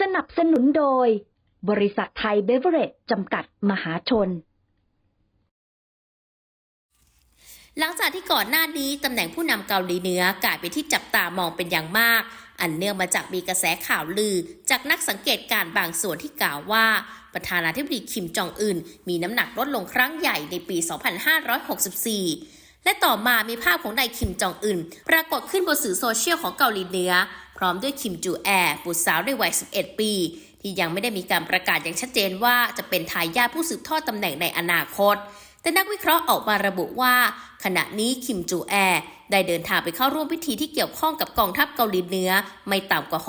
สนับสนุนโดย บริษัทไทยเบเวอเรจจำกัดมหาชน หลังจากที่ก่อนหน้านี้ตำแหน่งผู้นำเกาหลีเหนือกลายเป็นที่จับตามองเป็นอย่างมาก อันเนื่องมาจากมีกระแสข่าวลือ จากนักสังเกตการณ์บางส่วนที่กล่าวว่า ประธานาธิบดีคิมจองอึนมีน้ำหนักลดลงครั้งใหญ่ในปี 2564และต่อมามีภาพของนายคิมจองอึนปรากฏขึ้นบนสื่อโซเชียลของเกาหลีเหนือพร้อมด้วยคิมจูแอร์บุตรสาวในวัย 11 ปี ที่ยังไม่ได้มีการประกาศอย่างชัดเจนว่าจะเป็นทายาทผู้สืบทอดตำแหน่งในอนาคต แต่นักวิเคราะห์ออกมาระบุว่า ขณะนี้คิมจูแอร์ได้เดินทางไปเข้าร่วมพิธีที่เกี่ยวข้องกับกองทัพเกาหลีเหนือไม่ต่ำกว่า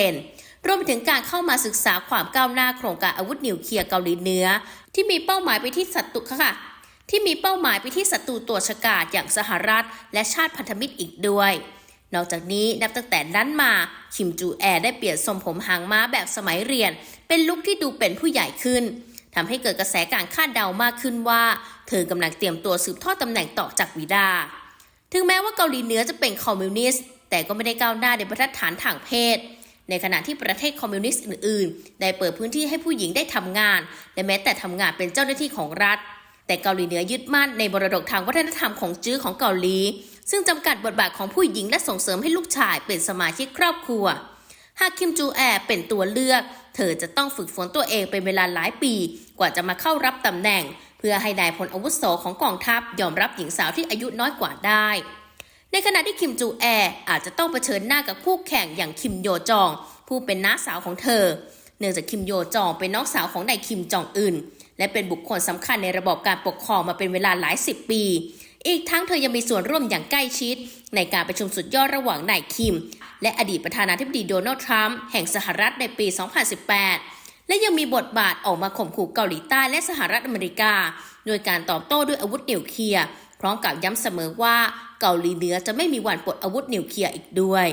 60%รวมไปถึงการเข้ามาศึกษาความก้าวหน้าโครงการอาวุธนิวเคลียร์เกาหลีเหนือ ที่มีเป้าหมายไปที่ศัตรูค่ะที่มีเป้าหมายไปที่ศัตรูตัวฉกาจอย่างสหรัฐ และชาติพันธมิตรอีกด้วย นอกจากนี้นับตั้งแต่นั้นมาคิมจูแอได้เปลี่ยนทรงผมหางม้าแบบสมัยเรียน เป็นลุคที่ดูเป็นผู้ใหญ่ขึ้นทำให้เกิดกระแสการคาดเดามากขึ้นว่า เธอกำลังเตรียมตัวสืบทอดตำแหน่งต่อจากบิดา ถึงแม้ว่าเกาหลีเหนือจะเป็นคอมมิวนิสต์แต่ก็ไม่ได้ก้าวหน้าในบรรทัดฐานทางเพศ ในขณะที่ประเทศคอมมิวนิสต์อื่นๆ ได้เปิดพื้นที่ให้ผู้หญิงได้ทำงาน และแม้แต่ทำงานเป็นเจ้าหน้าที่ของรัฐ แต่เกาหลีเหนือยึดมั่นในบรดกทางวัฒนธรรมของจื้อของเกาหลี ซึ่งจำกัดบทบาทของผู้หญิงและส่งเสริมให้ลูกชายเป็นสมาชิกครอบครัว หากคิมจูแอเป็นตัวเลือก เธอจะต้องฝึกฝนตัวเองเป็นเวลาหลายปี กว่าจะมาเข้ารับตำแหน่ง เพื่อให้นายพลอาวุโสของกองทัพยอมรับหญิงสาวที่อายุน้อยกว่าได้ ในขณะที่คิมจูแออาจจะต้องเผชิญหน้ากับคู่แข่งอย่างคิมโยจอง ผู้เป็นน้าสาวของเธอ เนื่องจากคิมโยจองเป็นน้องสาวของนายคิมจองอึนและเป็นบุคคลสำคัญในระบบการปกครองมาเป็นเวลาหลายสิบปี อีกทั้งเธอยังมีส่วนร่วมอย่างใกล้ชิด ในการประชุมสุดยอดระหว่างนายคิม และอดีตประธานาธิบดีโดนัลด์ทรัมป์แห่งสหรัฐในปี 2018 และยังมีบทบาทออกมาข่มขู่เกาหลีใต้และสหรัฐอเมริกา โดยการตอบโต้ด้วยอาวุธนิวเคลียร์พร้อมกับย้ำเสมอว่าเกาหลีเหนือจะไม่มีวันปลดอาวุธนิวเคลียร์อีกด้วย